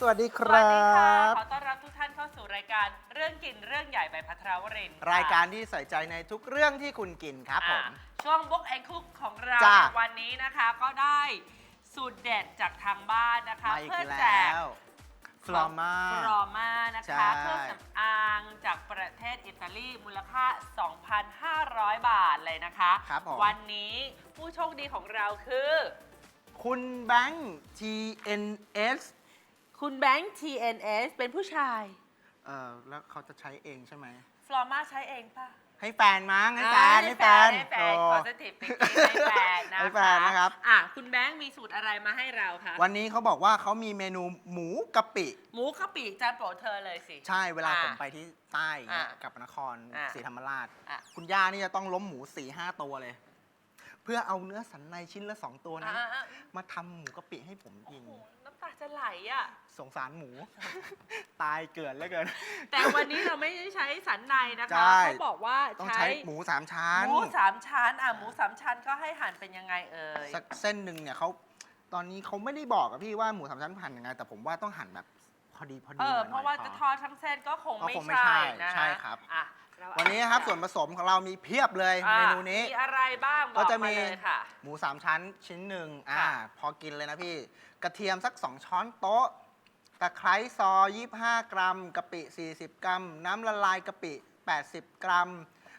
สวัสดีคสวัรัสดีค่ะ บ ขอต้อนรับทุกท่านเข้าสู่รายการเรื่องกินเรื่องใหญ่ใบพัทรวรินทร์ค่ะรายการที่ใส่ใจในทุกเรื่องที่คุณกินครับผอะมช่วงบุ๊กแอนคุกของเราจ้ะวันนี้นะคะก็ได้สูตรเด็ดจากทางบ้านนะคะ มาอีกเพื่อแจแล้กวฟลอมา ฟลอมานะใช่ คะเครื่องสำอางจากประเทศอิตาลีมูลค่า 2,500 บาทเลยนะคะ ครับผม วันนี้ผู้โชคดีของเราคือ คุณแบงค์ TNS คุณแบงค์ TNS เป็นผู้ชาย เออแล้วเขาจะใช้เองใช่ไหม ฟลอมาใช้เองป่ะให้แฟนมั้งให้แฟนอ่าให้แฟนให้แฟนโอ้ขอสถิติให้แฟนนะคะให้แฟนนะครับ อะคุณแบงค์มีสูตรอะไรมาให้เราคะวันนี้เขาบอกว่าเขามีเมนูหมูกะปิ หมูกะปิจานโปรดเธอเลยสิ ใช่เวลาอะผมไปที่ใต้อย่างเงี้ยอะกับนครอะศรีธรรมราช อะคุณย่านี่จะต้องล้มหมู4ี่ห้าตัวเลย เพื่อเอาเนื้อสันในชิ้นละสองตัวอะนะอะอะ มาทำหมูกะปิให้ผมโอ้กินโหน้ำตาจะไหลอะ สงสารหมู ตายเกลือนแล้วเกิน แต่วันนี้เราไม่ได้ใช้สันในนะใช่คะเขาบอกว่าต้องใช้ใช้หมูสามชั้น หมูสามชั้นอะหมูสามชั้นก็ให้หั่นเป็นยังไงเอ่ย สักเส้นหนึ่งเนี่ยเขาตอนนี้เขาไม่ได้บอกอะพี่ว่าหมูสามชั้นหั่นยังไง แต่ผมว่าต้องหั่นแบบพอดีพอดีเออหน่ยๆเพราะว่าจะพทอดทั้งเส้นก็คงก็ไม่คงไม่ใช่ใช่นะใช่ครับ อะเรา วันนี้นะครับส่วนผสมของเรามีเพียบเลยอะเมนูนี้ มีอะไรบ้างบก็อกจะมามีเลยค่ะหมูสามชั้นชิ้นหนึ่งอ่าค่ะพอกินเลยนะพี่ กระเทียมสัก 2 ช้อนโต๊ะตะไคร้ซอย25 กรัมกะปิ 40 กรัม น้ำละลายกะปิ 80 กรัม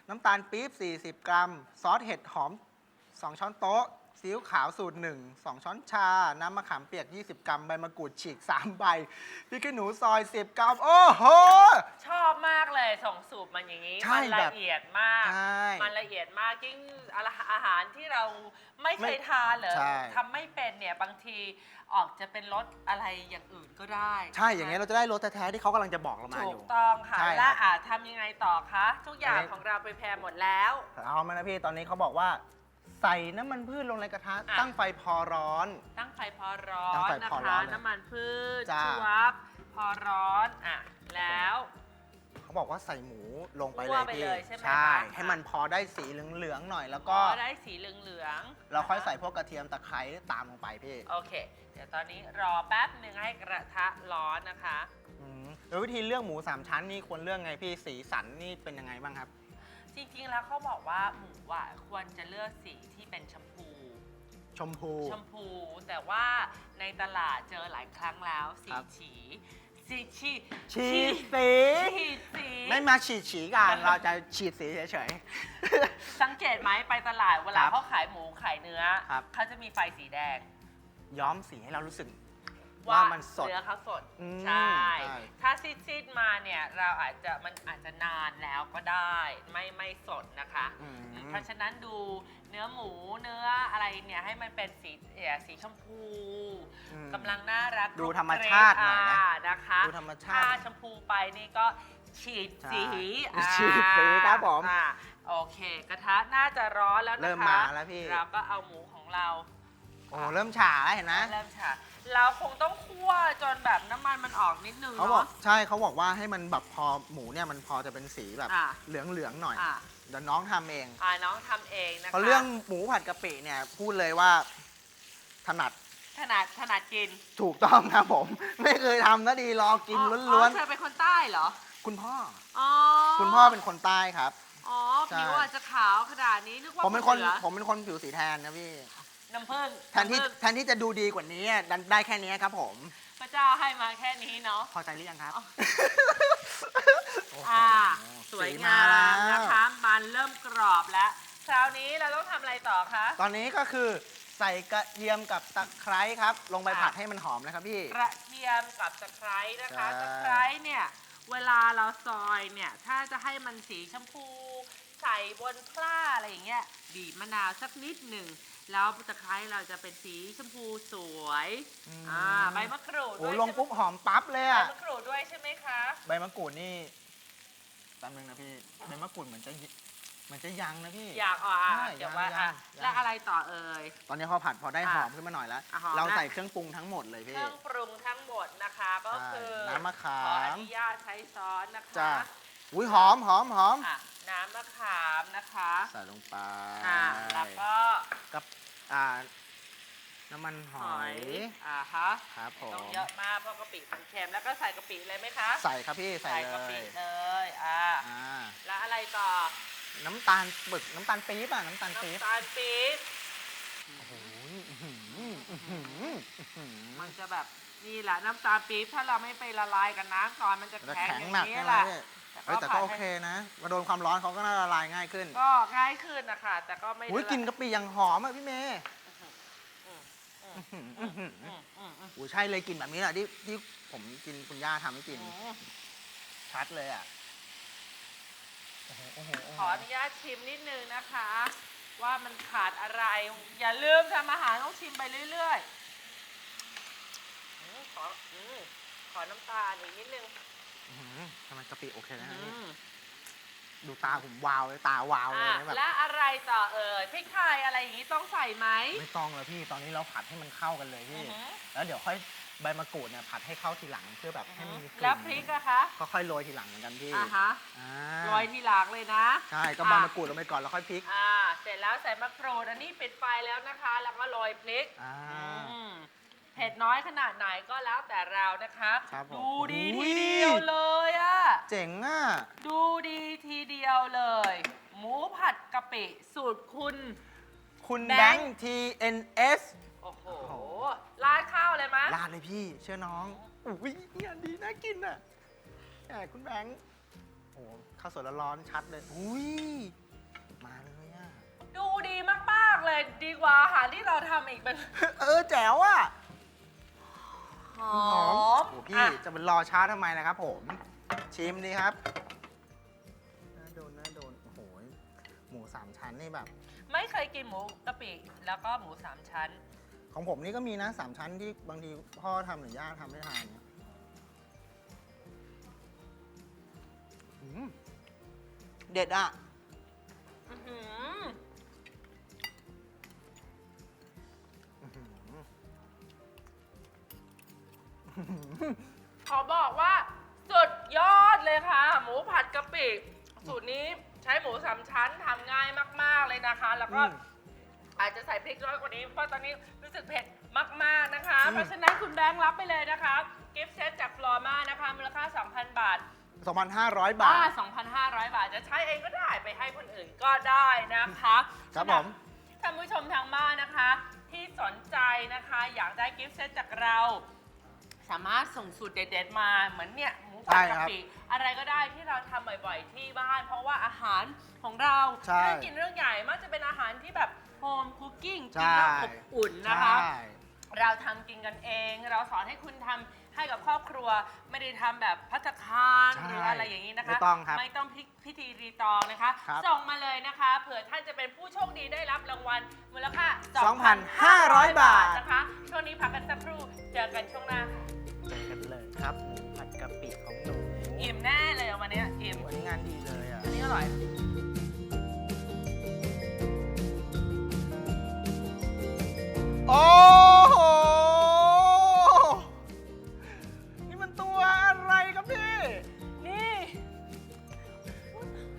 น้ำตาลปี๊บ 40 กรัม ซอสเห็ดหอม 2 ช้อนโต๊ะ ซีอิ๊วขาวสูตร 1 2 ช้อนชา น้ำมะขามเปียก 20 กรัม ใบมะกรูดฉีก 3 ใบพริกขี้หนูซอย 10 กรัม โอ้โห ชอบมากเลยส่งสูตรมันอย่างนี้ ใช่มัแบละบเอียดมาก ใช่มันละเอียดมากยิ่งอาหารที่เราไม่เคไม่ยทานหรือใช่ ทำไม่เป็นเนี่ยบางทีออกจะเป็นรสอะไรอย่างอื่นก็ได้ใช่ อย่างเงี้ยเราจะได้รสแท้ๆที่เขากำลังจะบอกเรามาอถูกยู่ต้องค่ะ ใช่ครับและอาจทำยังไงต่อคะ ทุกอย่างอันนี้ ของเราไปแพรหมดแล้ว เอามานะพี่ ตอนนี้เขาบอกว่า ใส่น้ำมันพืชลงในกระทะ อะ ตั้งไฟพอร้อน ตั้งไฟพอร้อตั้งนไฟนะพอร้คะ อนเลยน้ำมันพืชจ้าชูวับพอร้อนอะแล้ว เขาบอกว่าใส่หมูลงไปคั่เลวยไปพี่เลยใช่ไหมใช่คะ ให้มันพอได้สีเหลืองๆหน่อย แล้วพก็อได้สีเหลืองๆเราค่อยนะคะใส่พวกกระเทียมตะไคร้ตามลงไปพี่โอเค เดี๋ยวตอนนี้รอแป๊บหนึ่งให้กระทะร้อนนะคะ อืมแล้ววิธีเลือกหมูสามชั้นนี่ควรเลือกไงพี่สีสันนี่เป็นยังไงบ้างครับ จริงๆ แล้วเขาบอกว่าหมูอะควรจะเลือกสีที่เป็นชมพู ชมพู ชมพู แต่ว่าในตลาดเจอหลายครั้งแล้ว สีครับ ฉีสีฉีฉีดสีฉีดสีไม่มาฉีดฉีกันเราจะฉีดสีเฉย สังเกตไหมไปตลาดเวลาครับเขาขายหมูขายเนื้อ ครับ เขาจะมีไฟสีแดง ๆ ย้อมสีให้เรารู้สึก ว่ามันสดเนื้อเขาสดอืมใช่ ใช่ ถ้าซีดๆมาเนี่ยเราอาจจะมันอาจจะนานแล้วก็ได้ ไม่ไม่สดนะคะ อืม เพราะฉะนั้นดูเนื้อหมูเนื้ออะไรเนี่ยให้มันเป็นสีเอ่อสีชมพูอืมกำลังน่ารักดูธรรมชาติหน่อยนะานะคะดูธรรมชาติถ้าชมพูไปนี่ก็ฉีดสีใช่อ่าฉีดสีครับผม อ่าโอเคกระทะน่าจะร้อนแล้วนะคะเริ่มมาแล้วพี่ เราก็เอาหมูของเรา โอ้เริ่มฉาแล้วเห็นไหมเริ่มฉา เราคงต้องคั่วจนแบบน้ำมันมันออกนิดนึงเขาบอกเนาะ ใช่เขาบอกว่าให้มันแบบพอหมูเนี่ยมันพอจะเป็นสีแบบอะเหลืองๆหน่อยอะเดี๋ยวน้องทำเอง อ่าน้องทำเองนะคะเพราะเรื่องหมูผัดกะปิเนี่ยพูดเลยว่าถนัดถนัดถนัดกินถูกต้องครับผม ไม่เคยทำนะดีรอกินอ๋อล้วนอ๋อเธอเป็นคนใต้เหรอ ๆคุณพ่ออ๋อคุณพ่อเป็นคนใต้ครับ อ๋อใช่ ผิวอาจจะขาวขนาดนี้นึกว่าผมเป็นคนหลือผมเป็นคนผิวสีแทนนะพี่ น้ำผึ้งแทนที่ำผึ้งแทนที่จะดูดีกว่านี้อะดันได้แค่นี้ครับผม พระเจ้าให้มาแค่นี้เนาะ พอใจหรือยังครับ อ๋อโอ้โหอ่า สวยสีงามแล้วนะคะ มันเริ่มกรอบแล้ว คราวนี้เราต้องทำอะไรต่อคะ ตอนนี้ก็คือใส่กระเทียมกับตะไคร้ครับ ลงไปค่ะผัดให้มันหอมนะครับพี่ กระเทียมกับตะไคร้นะคะใช่ ตะไคร้เนี่ย เวลาเราซอยเนี่ย ถ้าจะให้มันสีชมพู ใส่บนพล่าอะไรอย่างเงี้ยบีบมะนาวสักนิดหนึ่ง แล้วตะไคร้เราจะเป็นสีชมพูสวยอืมอ่าใบมะกรูดโอ้ด้วยลงปุ๊บหอมปั๊บเลยใช่ไหมใบอะมะกรูดด้วยใช่ไหมคะใบมะกรูดนี่แป๊บนึงนะพี่ใบมะกรูดเหมือนจะยิเหมือนจะยังนะพี่ อยากอะใช่เดี๋ยวว่ายังอะยัง แล้วอะไรต่อเอ่ย ตอนนี้พอผัดพอได้อะหอมขึ้นมาหน่อยแล้ว อะหอมเราแล้วใส่เครื่องปรุงทั้งหมดเลยเคพี่ รื่องปรุงทั้งหมดนะคะ ก็ใช่คือน้ำมะขามขออนุญาตใช้ช้อนนะคะจ้า อุ้ยหอมหอมหอมอะน้ำมะขามนะคะใส่ลงไปอ่าแล้วก็กับอ่าน้ำมันหหออยยอ่าฮะครับผมต้องเยอะมากเพราะกะปิมันเค็มแล้วก็ใส่กะปิเลยไหมคะใส่ครับพี่ใส่เลกะปิยเลยอ่าอ่าแล้วอะไรต่อน้ำตาลปึกน้ำตาลปี๊บอะน้ำตาลปี๊บน้ำตาลปี๊บโอ้โหอื้อหืออื้อหืออื้อหือ มันจะแบบนี่แหละน้ำตาลปี๊บถ้าเราไม่ไปละลายกับน้ำก่อนมันจะแล้วแข็งแข็งอย่างหนักนี้ใช่แหไหมละพี่แต่ เฮ้ยแต่ก็ผัดโอให้เคนะมาโดนความร้อนเขาก็น่าละลายง่ายขึ้นก็ง่ายขึ้นนะคะแต่ก็ไม่อุ้ยได้กลินกะปิอย่างหอมอะพี่เมย์อืมอื้อหืออื้อหืออืมอืมอืมอุ้ยใช่เลยกลินแบบนี้แหละที่ที่ผมกินคุณย่าทำให้กินอืมชัดเลยอะโอ้โหโอ้โหโอ้ขโหออนุญาตชิมนิดนึงนะคะ ว่ามันขาดอะไร อย่าลืมทำอาหารต้องชิมไปเรื่อยๆอืมขออืมขอน้ำตาลอีกนิดนึง อื้อหือทำไมกะปิโอเคนะอืพี่มดูตาผมวาวเลยตาวาวเลยอะนะแบบและอะไรต่อเอ่ยพริกไทยอะไรอย่างนี้ต้องใส่ไหมไม่ต้องแล้วพี่ตอนนี้เราผัดให้มันเข้ากันเลยพี่ อือหือแล้วเดี๋ยวค่อยใบมะกรูดเนี่ยผัดให้เข้าทีหลังเพื่อแบบให้มันมีกลิ่นแล้วพริกอะคะก็ค่อยโรยทีหลังเหมือนกันพี่อ่าฮะอ่าโรยทีหลังเลยนะ ใช่ก็ใบมะกรูดลงไปก่อนแล้วค่อยพริกอ่า เสร็จแล้วใส่มะกรูดอันนี้ปิดไฟแล้วนะคะ แล้วก็โรยพริกอ่า อืมเผ็ดน้อยขนาดไหนก็แล้วแต่เรานะคะ ครับผมดูดีอุ้ทียเดียวเลยอะ เจ๋งอะ ดูดีทีเดียวเลย หมูผัดกะปิสูตรคุณ คุณแบแบงงค์ ค์ TNS โอ้โหโอ้โหราดข้าวเลยมะราดเลยพี่ เชื่อน้อง อุ้ยเนี่ยดีน่ากินอะแหมคุณแบงค์โอ้โหข้าวสวยร้อนๆชัดเลย อุ้ย มาเลยอะ ดูดีมาก ๆ เลยดีกว่าอาหารที่เราทำอีกเป็นเออแจ๋วอะหหออมมโอ้พี่อะจะเป็นรอช้าทำไมนะครับผม ชิมดีครับน่าโดนน่าโดนโอ้โหหมูสามชั้นนี่แบบ ไม่เคยกินหมูกะปิแล้วก็หมูสามชั้น ของผมนี่ก็มีนะสามชั้นที่บางทีพ่อทำหรือย่าทำให้ทานเนี่ยอืมเด็ดอะ อื้อหืออื้อหือขอบอกว่าสุดยอด เลยค่ะ หมูผัดกะปิสูตรนี้ใช้หมูสามชั้นทำง่ายมาก ๆเลยนะคะ แล้วก็อืมอาจจะใส่พริกน้อยกว่านี้ เพราะตอนนี้รู้สึกเผ็ดมาก ๆนะคะ อืม เพราะฉะนั้นคุณแบงค์รับไปเลยนะคะ กิฟต์เซตจากฟลอมานะคะ มูลค่า 2,000 บาท 2,500 บาท อ่า2,500 บาท จะใช้เองก็ได้ ไปให้คนอื่นก็ได้นะคะครับสำหผมท่านผู้ชมทางบ้านนะคะ ที่สนใจนะคะ อยากได้กิฟต์เซตจากเรา สามารถส่งสูตรเด็ดๆมา เหมือนเนี่ยหมูผัด ใช่กะครับปิอะไรก็ได้ที่เราทำบ่อยๆที่บ้าน เพราะว่าอาหารของเราใช่ถ้ากินเรื่องใหญ่มักจะเป็นอาหารที่แบบโฮมคุกกิ้งใช่กินแล้วอบอุ่นนะคะ ใช่ เราทำกินกันเอง เราสอนให้คุณทำให้กับครอบครัว ไม่ได้ทำแบบพัฒคารใช่หรืออะไรอย่างนี้นะคะ ไม่ต้องครับไม่ต้องพิพิธีรีตองนะคะ ครับ ส่งมาเลยนะคะเผื่อท่านจะเป็นผู้โชคดีได้รับรางวัลมูลค่า2,500 บาทนะคะ ช่วงนี้พักกันสักครู่เจอกันช่วงหน้าค่ะ เจอกันเลยครับหมู ผัดกะปิของหนูอิ่มแน่เลยวันเนี้ยอิ่มวันนี้งานดีเลยอะอันนี้อร่อยโอ้โหนี่มันตัวอะไรครับพี่ นี่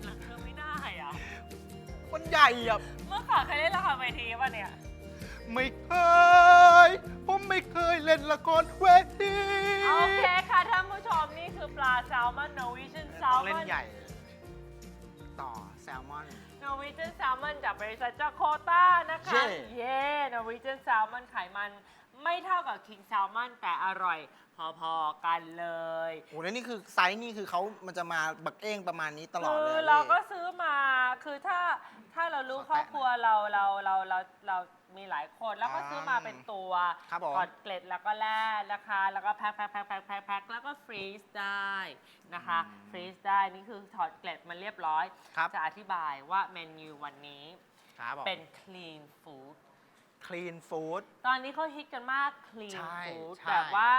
หลังเธอไม่ได้อะมันใหญ่อะเมื่อก่อนเคยเล่นละครเวทีป่ะเนี่ย ไม่เคย Norwegian Salmon จากบริษัทจากโคต้านะคะ เย้เย้ Norwegian Salmon ไขมันไม่เท่ากับ King Salmon แต่อร่อย พอๆกันเลยโอ้แล้วนี่คือไซส์นี่คือเขามันจะมาบักเอ้งประมาณนี้ตลอดคืเลยออะเราพี่ก็ซื้อมาคือถ้าถ้าเรารู้ขอครอบแตะครัวเราเราเราเราเรา มีหลายคนแล้วก็ซื้อมาอ่าเป็นตัวครับผมกอดเกล็ดแล้วก็แล่นะคะ แล้วก็แพ็คแพ็คแพ็คแพ็คแพ็คแพ็คแล้วก็ฟรีซได้นะคะฟรีซได้นี่คือถอดเกล็ดมันเรียบร้อย ครับ จะอธิบายว่าเมนูวันนี้ครับผม เป็น clean food clean food ตอนนี้เขาฮิตกันมาก clean ใช่ food ใช่แบบว่า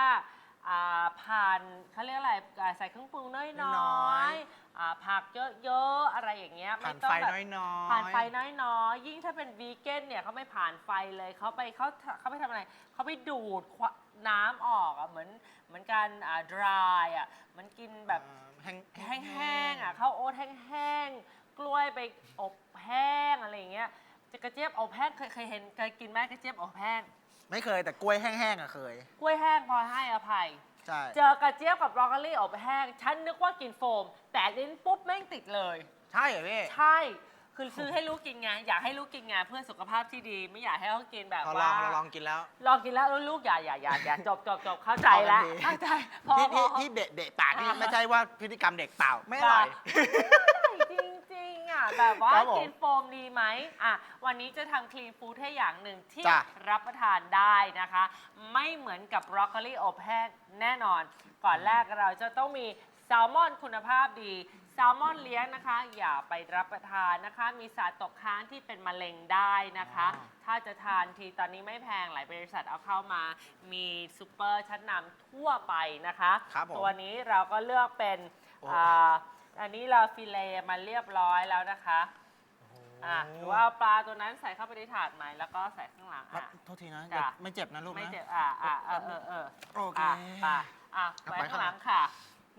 อ่าผ่านเขาเรียกอะไรอ่าใส่เครื่องปรุงน้น้ออยยๆ อ่าผักเยอะๆ อะไรอย่างเงี้ยผ่านต้อไฟงแบบน้อยๆผ่านไฟน้อยๆ ยิ่งถ้าเป็นวีแกนเนี่ยเขาไม่ผ่านไฟเลยเขาไปเขาเขาไปทำอะไรเขาไปดูดควะน้ำออกอะเหมือนเหมือนการอ่า dry อะมันกินแบบ แห้งแห้งๆอะข้าวโอ๊ตแห้งๆ กล้วยไปอบแห้งอะไรอย่างเงี้ยจะกระเจี๊ยบอบแห้งเคยเคยเห็นเคยกินไหมกระเจี๊ยบอบแห้ง ไม่เคยแต่กล้วยแห้งๆอะเคย กล้วยแห้งพอให้อภัย ใช่ เจอกระเจี๊ยบกับบรอกโคลีอบแห้ง ฉันนึกว่ากินโฟม แต่ลิ้นปุ๊บแม่งติดเลย ใช่เหรอพี่ ใช่ คือซื้อให้ลูกกินไง อยากให้ลูกกินไงเพื่อสุขภาพที่ดี ไม่อยากให้เขากินแบบเราลว่าองเราลองกินแล้ว ลองกินแล้วเออลูกอย่าอย่าอย่าอย่าจบจบจบเข้าใจแล้วพอกันทีเข้าใจพอที่พอ ที่ที่เด็ดเด็ดปากนี่อ่า ไม่ใช่ว่าพฤติกรรมเด็กเปล่า ไม่อร่อยจริงๆอะ แบบว่าครับผมกินโฟมดีไหมอะวันนี้จะทำคลีนฟู้ดให้อย่างหนึ่งที่จ้ะ รับประทานได้นะคะ ไม่เหมือนกับบรอกโคลีอบแห้งแน่นอน ก่อนแรกเราจะต้องมีแซลมอนคุณภาพดีแซลมอนเลี้ยงนะคะ อย่าไปรับประทานนะคะ มีสารตกค้างที่เป็นมะเร็งได้นะคะอ๋อถ้าจะทานทีตอนนี้ไม่แพงหลายบริษัทเอาเข้ามา มีซูเปอร์ชั้นนำทั่วไปนะคะ ครับผมตัวนี้เราก็เลือกเป็นโอ้ อ่า อันนี้เราฟิเลมาเรียบร้อยแล้วนะคะอะหรือว่าเอาปลาตัวนั้นใส่เข้าไปในถาดใหม่แล้วก็ใส่ข้างหลังครับอะ โทษทีนะจ้ะอย่าไม่เจ็บนะลูกนะไม่เจ็บอะอะเออเออเออโอเคอะไปอะเอาไว้ไปข้างหลังข้างหลังค่ะ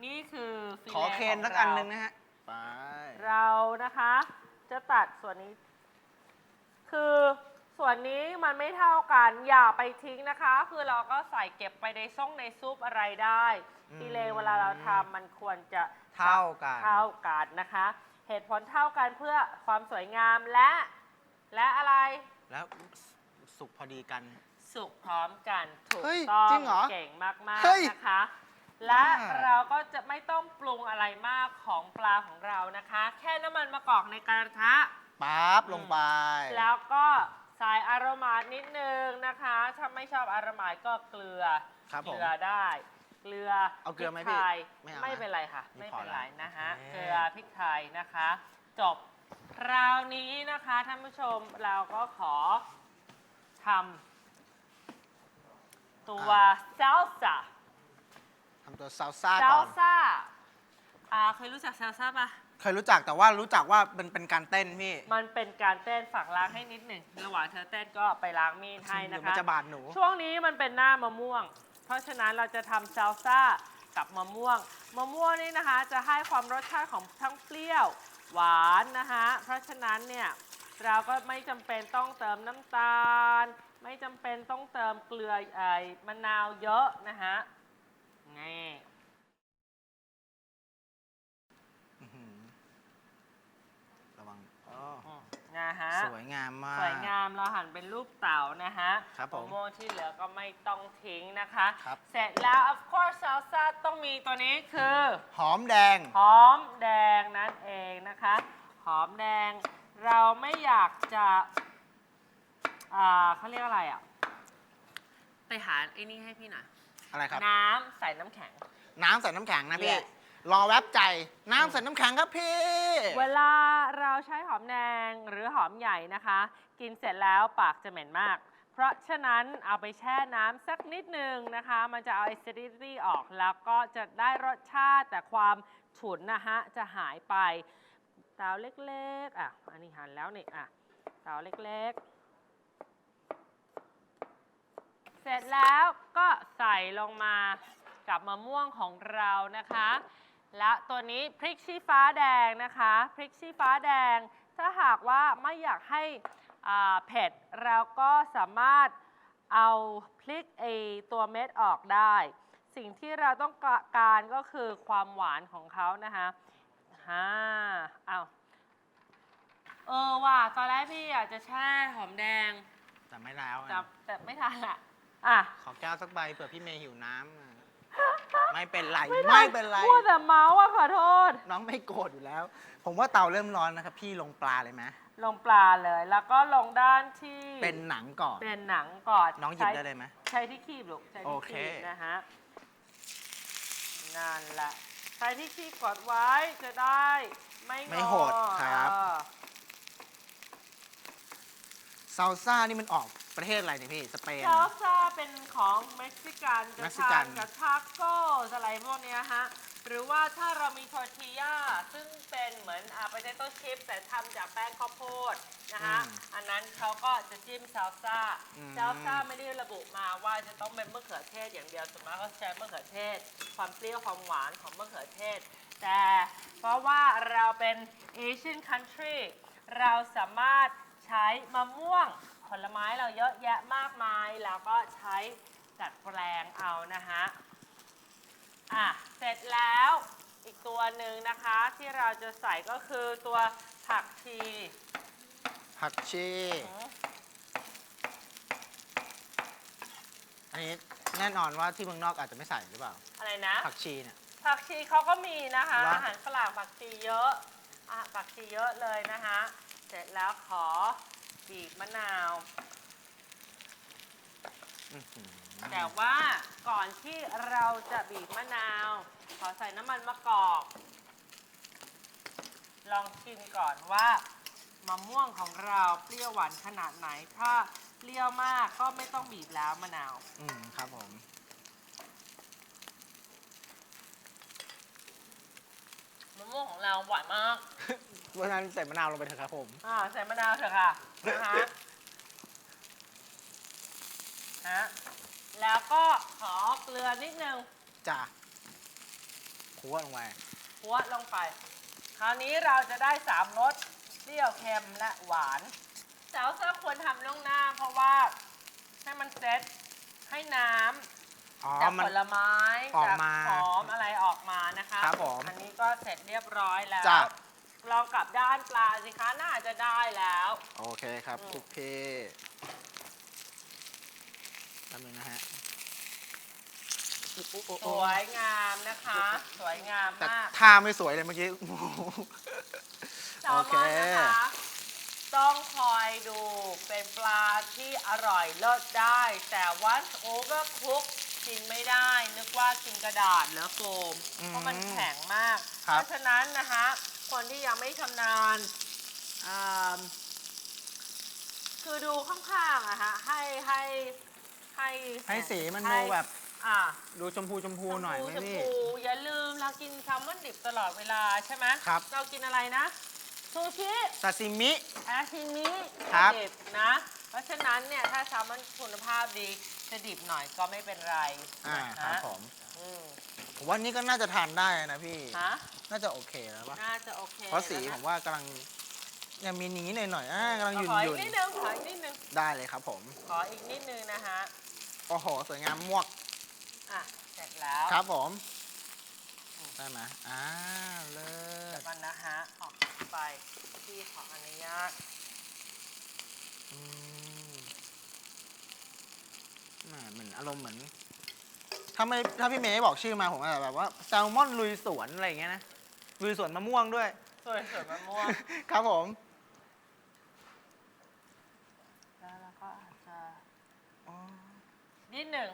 นี่คือฟิเลขอเคนงสักอันราหนึ่งนะฮะ ไปเรานะคะ จะตัดส่วนนี้ คือส่วนนี้มันไม่เท่ากัน อย่าไปทิ้งนะคะ คือเราก็ใส่เก็บไปในซ่งในซุปอะไรได้อืมฟิเลเวลาเราทำมันควรจะ เท่ากัน เท่ากันนะคะ เหตุผลเท่ากันเพื่อความสวยงามและ และอะไร แล้วสุกพอดีกัน สุกพร้อมกันถูกเฮ้ยต้องจริงเหรอเก่งมากเฮ้ย ๆนะคะ และว้าเราก็จะไม่ต้องปรุงอะไรมากของปลาของเรานะคะ แค่น้ำมันมะกอกในกระทะ ปั๊บลงไป แล้วก็ใส่อารมานิดนึงนะคะ ถ้าไม่ชอบอารมาก็เกลือ ครับเกผมลือได้ เกลือเอาเกลือไหมพริพี่ไทยไม่เอาไม่นะเป็นไรค่ะ นี่ไม่พอเป็นละไรนะฮะโอเค เกลือพริกไทยนะคะ จบคราวนี้นะคะท่านผู้ชมเราก็ขอทำตัวซ a ลซ่าทำตัวซาลซ่าซ a ก่ลอน ซ่าอ่าเคยรู้จักซ a ลซ่าปะ เคยรู้จักแต่ว่ารู้จักว่าเป็นเป็นการเต้นพี่มันเป็นการเต้นฝากล้างให้นิดหนึ่ง ระหว่างเธอเต้นก็ไปล้างมีดให้เดี๋นะยวมันคะ จะบาดหนู ช่วงนี้มันเป็นหน้ามะม่วงเพ ราะฉะนั้นเราจะทำซ a ลซ่ากับมะม่วง มะม่วงนี่นะคะ จะให้ความรสชาติของทั้งเปรี้ยวหวานนะคะเพราะฉะนั้นเนี่ยเราก็ไม่จำเป็นต้องเติมน้ำตาล ไม่จำเป็นต้องเติมเกลือไอ้มะนาวเยอะนะคะนี่อื้อหือระวังอ๋ออืมนะฮะสวยงามมาก สวยงามเราหั่นเป็นรูปเต่านะฮะ ครับผมมะม่วงที่เหลือก็ไม่ต้องทิ้งนะคะ ครับ เสร็จแล้ว of course salsa ต้องมีตัวนี้คือ หอมแดง หอมแดงนั่นเองนะคะ หอมแดงเราไม่อยากจะอ่าเขาเรียกอะไรอะ ไปหาไอ้นี่ให้พี่หน่อย อะไรครับ น้ำใส่น้ำแข็ง น้ำใส่น้ำแข็งนะพี่ Yes รอแวบใจ น้ำใส่น้ำแข็งครับพี่ เวลาเราใช้หอมแดงหรือหอมใหญ่นะคะ กินเสร็จแล้วปากจะเหม็นมากเพ ราะฉะนั้นเอาไปแช่น้ำสักนิดนึงนะคะ มันจะเอา acidity ออกแล้วก็จะได้รสชาติแต่ความฉุนนะฮะจะหายไปเตาเล็กๆอะอันนี้หั่นแล้วนี่อะเตาเล็กๆ เสร็จแล้วก็ใส่ลงมากับมะม่วงของเรานะคะ และตัวนี้พริกชี้ฟ้าแดงนะคะ พริกชี้ฟ้าแดง ถ้าหากว่าไม่อยากให้ เผ็ดเราก็สามารถเอาพริกไอตัวเม็ดออกได้ สิ่งที่เราต้องการก็คือความหวานของเขานะคะฮ่าเอาเออว่ะตอนแรกพี่อยากจะแช่หอมแดงแต่ไม่แล้วอะแต่แต่ไม่ทันอะอะ ขอแก้วสักใบเผื่อพี่เมย์หิวน้ำอะไม่เป็นไร ไม่เป็นไร พูดแต่เมาส์อะขอโทษ น้องไม่โกรธอยู่แล้ว ผมว่าเตาเริ่มร้อนนะครับ พี่ลงปลาเลยไหม ลงปลาเลย แล้วก็ลงด้านที่เป็นหนังก่อน เป็นหนังก่อนน้องหยิบใช้ได้เลยไหม ใช้ที่คีบลูกใช้โอที่เค คีบนะฮะนั่นแหละใช้ที่คีบกดไว้จะได้ไม่งอไม่โหดครับ เออซาลซ่านี่มันออกประเทศอะไรเนี่ยพี่ สเปนซาลซ่าเป็นของเม็กซิกันจะเม็กซิกัทานน กับทาโก้อะไรพวกเนี้ยฮะ หรือว่าถ้าเรามีทอร์ติยาซึ่งเป็นเหมือนอาปาเตโต้ชิพแต่ทำจากแป้งข้าวโพดนะฮะอืมอันนั้นเขาก็จะจิ้มซาลซ่าอืมซาลซ่าไม่ได้ระบุมาว่าจะต้องเป็นมะเขือเทศอย่างเดียวส่วนมากก็ใช้มะเขือเทศ ความเปรี้ยวความหวานของมะเขือเทศ แต่เพราะว่าเราเป็น Asian country เราสามารถใช้มะม่วงหผลไม้เราเยอะแยะมากมาย แล้วก็ใช้จัดแปลงเอานะฮะ อะ เสร็จแล้วอีกตัวหนึ่งนะคะที่เราจะใส่ก็คือตัวผักชีผักชี อืมอันนี้แน่นอนว่าที่เมืองนอกอาจจะไม่ใส่หรือเปล่า อะไรนะ ผักชีเนี่ย ผักชีเขาก็มีนะคะเหรออาหารฝรั่งผักชีเยอะอะผักชีเยอะเลยนะคะ เสร็จแล้วขอบีบมะนาว อื้อหือ แต่ว่าก่อนที่เราจะบีบมะนาว ขอใส่น้ำมันมะกอก ลองชิมก่อนว่ามะม่วงของเราเปรี้ยวหวานขนาดไหน ถ้าเปรี้ยวมากก็ไม่ต้องบีบแล้วมะนาว อืมครับผม มะม่วงของเราหวานมากเพราะฉะนั้นใส่มะนาวลงไปเถอะครับผม อ่าใส่มะนาวเถอะค่ะ นะคะฮะ แล้วก็ขอเกลือนิดนึงจ้ะคั่วลงไปหัวลงไป คราวนี้เราจะได้สามรสเปรี้ยวเค็มและหวานแต่ว่าก็ควรทำล่วงหน้า เพราะว่าให้มันเซ็ตให้น้อ๋อำจากมัน ผลไม้ออกจากมาหอมอะไรออกมานะคะครับผมอันนี้ก็เสร็จเรียบร้อยแล้วจ้ะ ลองกลับด้านปลาสิคะน่าจะได้แล้ว โอเคครับอืม คุกเพ แป๊บนึงนะฮะอุ๊อุ๊อุ๊สวยงามนะคะ สวยงามแต่มากท่าไม่สวยเลยเมื่อกี้แซลมอนนะคะ ต้องคอยดูเป็นปลาที่อร่อยเลิศได้ แต่ว่าโอเวอร์คุกกินไม่ได้ นึกว่ากินกระดาษหรือโฟมอืมเพราะมันแข็งมากครัเพบราะฉะนั้นนะคะ คนที่ยังไม่ชำนาญอ่าคือดูข้างๆอะฮะให้ให้ ให้ให้สีมันให้ดูแบบ อ่าดูชมพูชมพูหน่อยไหมชมพี่ พูอย่าลืมเรากินแซลมอนดิบตลอดเวลาใช่ไหมครับ เรากินอะไรนะซูชิ ซาซิมิแอชิมิครับ ดิบนะ เพราะฉะนั้นเนี่ยถ้าแซลมอนคุณภาพดีจะดิบหน่อยก็ไม่เป็นไรอ่านะครับผมอืมผมว่านี่ก็น่าจะทานได้นะพี่ ฮะน่าจะโอเคแล้วปะน่าจะโอเคเพราะสีนคผมว่ากำลัง ยังมีนี้หน่อยหน่อยๆอ่ากำลังหยุ่นขอหอียุ่กนนิดนึงขออีกนิดนึงได้เลยครับผม ขออีกนิดนึงนะฮะโอ้โห สวยงามมวก อะเสร็จแล้วครับผม ได้ไหมอ่า เลิเดี๋ยศวกันนะฮะออกไปที่ขออนุญาตอืมแหม่เหมือนอารมณ์เหมือน ถ้าไม่ถ้าพี่เมย์บอกชื่อมาผมอาจจะแบบว่าแซลมอนลุยสวนอะไรอย่างเงี้ยนะ ลุยสวนมะม่วงด้วย สวยสวยมะม่วง ครับผม แล้วเราก็อาจจะ อ๋อ นิดหนึ่ง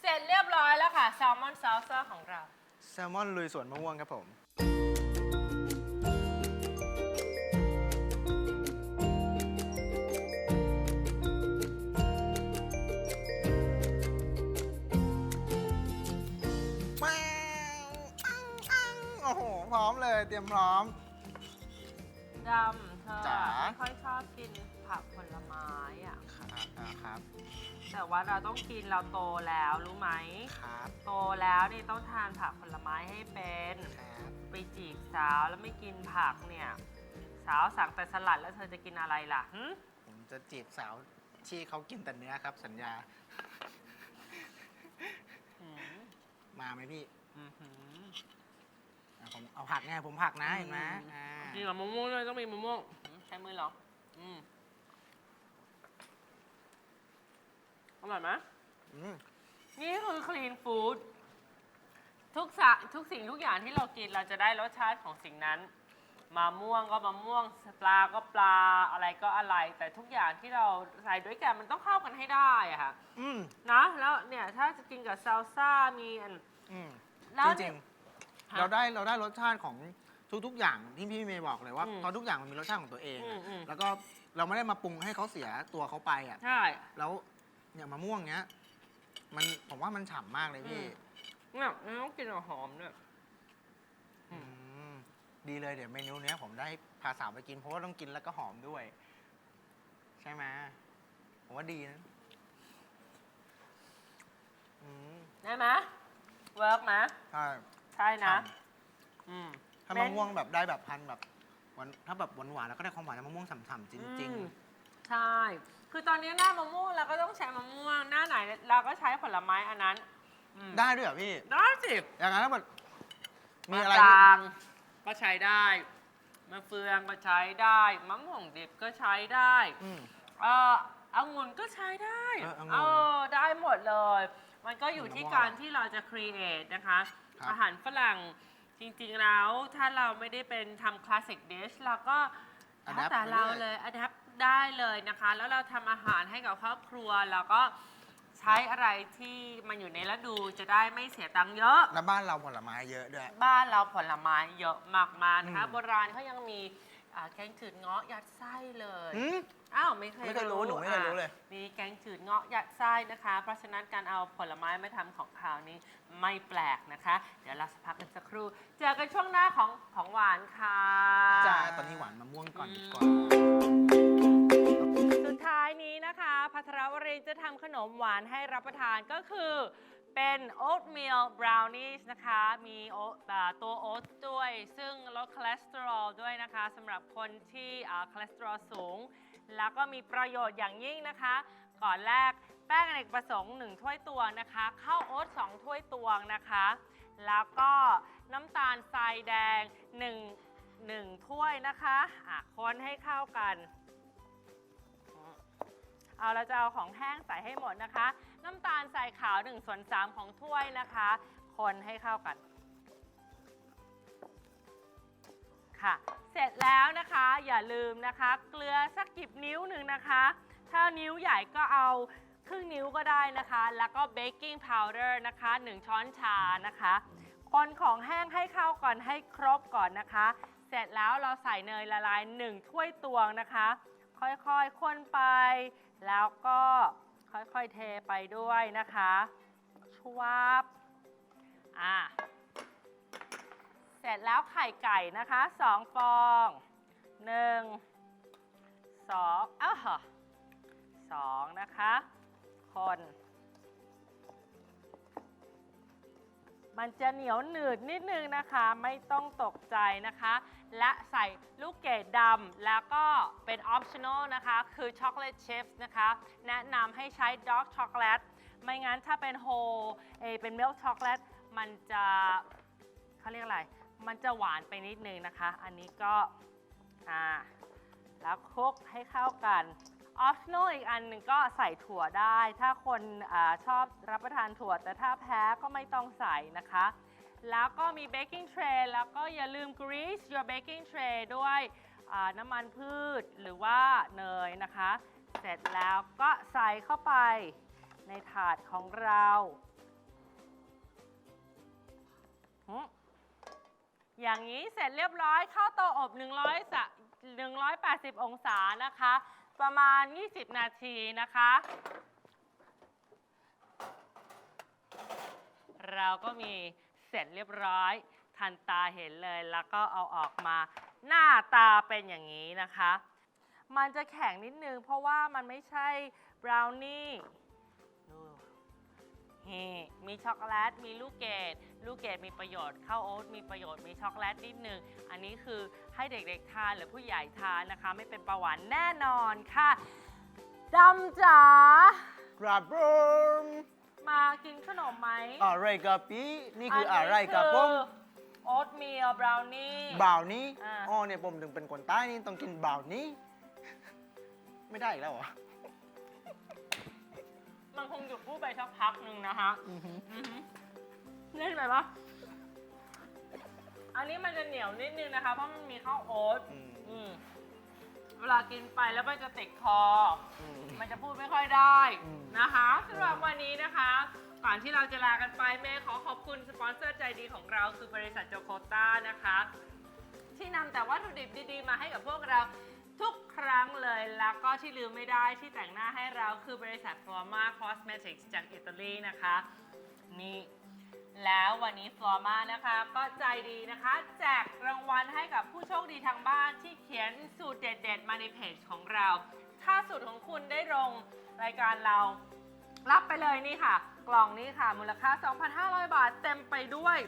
เสร็จเรียบร้อยแล้วค่ะแซลมอนซอสของเรา แซลมอนลุยสวนมะม่วงครับผมว้าวอังอังโอ้โห พร้อมเลยเตรียมพร้อม ดำเธอจ๋า ไม่ค่อยชอบกินผักผลไม้อะครับอ่าครับ แต่ว่าเราต้องกินเราโตแล้วรู้ไหม ครับโตแล้วนี่ต้องทานผักผลไม้ให้เป็นครับไปจีบสาวแล้วไม่กินผักเนี่ย สาวสั่งแต่สลัดแล้วเธอจะกินอะไรล่ะหึผมจะจีบสาวที่เขากินแต่เนื้อครับ สัญญาหืมมาไหมพี่อื้อหืออะผมเอาผักไงผมผักนะเห็นไหมอืมอ่า กินกับมะม่วงด้วยต้องมีมะม่วงหืมใช้มือเหรออืม ร่อยไหมอืมนี่คือคลีนฟู้ดทุกสะทุกสิ่งทุกอย่างที่เรากินเราจะได้รสชาติของสิ่งนั้นมะม่วงก็มะม่วงปลาก็ปลาอะไรก็อะไร แต่ทุกอย่างที่เราใส่ด้วยกันมันต้องเข้ากันให้ได้อะค่ะอืมนะแล้วเนี่ยถ้าจะกินกับซาลซ่ามีอัน อืมแล้ว จริงฮะๆเราได้เราได้รสชาติของทุกๆ อย่างที่พี่เมย์บอกเลยว่าอืมเพราะทุกอย่างมันมีรสชาติของตัวเองอืมอืม แล้วก็เราไม่ได้มาปรุงให้เขาเสียตัวเขาไปอะ ใช่ แล้ว อย่างมะม่วงเนี้ย มันผมว่ามันฉ่ำมากเลยพี่เนี่ยมันต้องกินกับหอมด้วยอืมอืมดีเลยเดี๋ยวเมนูเนี้ย ผมได้พาสาวไปกินเพราะว่าต้องกินแล้วก็หอมด้วย ใช่ไหมผมว่าดีนะอืมได้ไหมเวิร์กไหมใช่ใช่นะ ฉ่อืม ถ้ามะม่วงแบบได้แบบพันธุ์แบบหวานถ้าแบบหวานๆแล้วก็ได้ความหวานจากมะม่วงฉ่ำๆจริง อืมใช่ คือคือตอนนี้หน้ามะม่วงเราก็ต้องใช้มะม่วงหน้าไหนเราก็ใช้ผลไม้อันนั้นอืมได้ด้วยเหรอพี่ ได้สิอย่างนั้นมันมีอะไรมะจางก็ใช้ได้มะเฟืองก็ใช้ได้มะม่วงดิบก็ใช้ได้ อืม เอ่อองุ่นก็ใช้ได้เออองุ่นเออได้หมดเลย มันก็อยู่ที่มะม่วงการที่เราจะ create นะคะ ครับ อาหารฝรั่งจริงๆแล้วถ้าเราไม่ได้เป็นทำ classic dish เราก็แล้วแต่เราเลย adapt ได้เลยนะคะ แล้วเราทำอาหารให้กับครอบครัวแล้วก็ใช้อะไรที่มันอยู่ในฤดูจะได้ไม่เสียตังค์เยอะ แล้วบ้านเราผลไม้เยอะด้วย บ้านเราผลไม้เยอะมากๆนะคะอืม โบราณเขายังมีอ่าแกงจืดเงาะยัดไส้เลยอืม อ้าวไม่เคยไม่เคยรู้หนูไม่เคยรู้เลยอะมีแกงจืดเงาะยัดไส้นะคะ เพราะฉะนั้นการเอาผลไม้มาทำของขาวนี้ไม่แปลกนะคะ เดี๋ยวเราสักพักกันสักครู่ เจอกันช่วงหน้าของของหวานค่ะ จ้าตอนนี้หวานมะม่วงก่อนดีกว่าสุ ดท้ายนี้นะคะ พัทรวรินทร์จะทำขนมหวานให้รับประทานก็คือเป็น oatmeal brownies นะคะ มีโอ๊ตตัวโอ๊ตด้วย ซึ่งลดคอเลสเตอรอลด้วยนะคะสำหรับคนที่คอเลสเตอรอลสูง แล้วก็มีประโยชน์อย่างยิ่งนะคะ ก่อนแรกแป้งอเนกประสงค์ 1 ถ้วยตวงนะคะข้าวโอ๊ต2 ถ้วยตวงนะคะ แล้วก็น้ำตาลทรายแดง 1 1 ถ้วยนะคะะคนให้เข้ากัน เอาเราจะเอาของแห้งใส่ให้หมดนะคะ น้ำตาลใส่ขาว1ส่วน3ของถ้วยนะคะ คนให้เข้ากันค่ะ เสร็จแล้วนะคะอย่าลืมนะคะ เกลือสักกิบนิ้วหนึ่งนะคะ ถ้านิ้วใหญ่ก็เอาครึ่งนิ้วก็ได้นะคะ แล้วก็เบกกิ้งพาวเดอร์นะคะ 1 ช้อนชานะคะ คนของแห้งให้เข้าก่อนให้ครบก่อนนะคะ เสร็จแล้วเราใส่เนยละลาย 1 ถ้วยตวงนะคะ ค่อยๆ คนไป แล้วก็ค่อยๆเทไปด้วยนะคะชวบอะเสร็จแล้วไข่ไก่นะคะสองฟอง1 2อ้าวสองนะคะ คน มันจะเหนียวหนืดนิดนึงนะคะไม่ต้องตกใจนะคะ และใส่ลูกเกดดำแล้วก็เป็น optional นะคะ คือช็อกโกแลตชิพนะคะ แนะนำให้ใช้ dark chocolate ไม่งั้นถ้าเป็น whole เอเป็น milk chocolate มันจะเขาเรียกอะไร มันจะหวานไปนิดนึงนะคะ อันนี้ก็อ่าแล้วคลุกให้เข้ากัน optional อีกอันหนึ่งก็ใส่ถั่วได้ ถ้าคนอชอบรับประทานถั่ว แต่ถ้าแพ้ก็ไม่ต้องใส่นะคะ แล้วก็มี baking tray แล้วก็อย่าลืม grease your baking tray ด้วยน้ำมันพืชหรือว่าเนยนะคะ เสร็จแล้วก็ใส่เข้าไปในถาดของเราอย่างนี้เสร็จเรียบร้อยเข้าเตาอบ 100สะ180 องศานะคะ ประมาณ 20 นาทีนะคะ เราก็มีเสร็จเรียบร้อย ทันตาเห็นเลยแล้วก็เอาออกมาหน้าตาเป็นอย่างนี้นะคะ มันจะแข็งนิดนึงเพราะว่ามันไม่ใช่บราวนี่ นี่มีช็อกโกแลต มีลูกเกด ลูกเกดมีประโยชน์ข้าวโอ๊ตมีประโยชน์ มีช็อกโกแลตนิดนึง อันนี้คือให้เด็กๆทานหรือผู้ใหญ่ทานนะคะ ไม่เป็นประหวานแน่นอนค่ะดำจ๋าครับผมมากินขนมไหมอะไรกับพี่นี่คืออะไรกับผมโอ๊ตมีลบราวนี่ บ่าวนี้อ่า อ๋อเนี่ยผมถึงเป็นคนใต้นี่ต้องกินบ่าวนี้ ไม่ได้อีกแล้วเหรอ มันคงหยุดพูดไปสักพักหนึ่งนะคะอือหืออือหือเล่นไหมปะอันนี้มันจะเหนียวนิดนึงนะคะ เพราะมันมีข้าวโอ๊ตอืมอืมเวลากินไปแล้วมันจะติดคอ อืม มันจะพูดไม่ค่อยได้อืม นะคะสำหรับวันนี้นะคะ ก่อนที่เราจะลากันไปแม่ขอขอบคุณสปอนเซอร์ใจดีของเราคือบริษัทโจโคต้านะคะ ที่นำแต่วัตถุดิบดีๆ มาให้กับพวกเรา ทุกครั้งเลยแล้วก็ที่ลืมไม่ได้ที่แต่งหน้าให้เราคือบริษัท Florma Cosmetics จากอิตาลีนะคะ นี่แล้ววันนี้ Florma นะคะ ก็ใจดีนะคะ แจกรางวัลให้กับผู้โชคดีทางบ้านที่เขียนสูตรเด็ด ๆ มาในเพจของเรา ถ้าสูตรของคุณได้ลงรายการเรา รับไปเลยนี่ค่ะ กล่องนี้ค่ะมูลค่า 2,500 บาทเต็มไปด้วย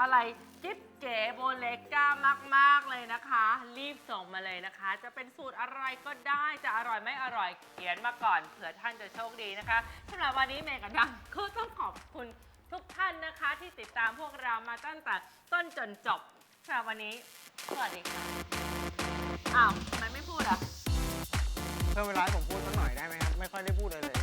อะไรจิ๊บ เก๋โบเลก้ามาก ๆ เลยนะคะ รีบส่งมาเลยนะคะ จะเป็นสูตรอะไรก็ได้จะอร่อยไม่อร่อยเขียนมาก่อนเผื่อท่านจะโชคดีนะคะสำหรับวันนี้เมย์กับดังก็ต้องขอบคุณทุกท่านนะคะ ที่ติดตามพวกเรามาตั้งแต่ต้นจนจบสำหรับวันนี้สวัสดีค่ะอ้าวทำไมไม่พูดอะ เพิ่มเวลาให้ผมพูดสักหน่อยได้ไหมครับ ไม่ค่อยได้พูดเลยเลย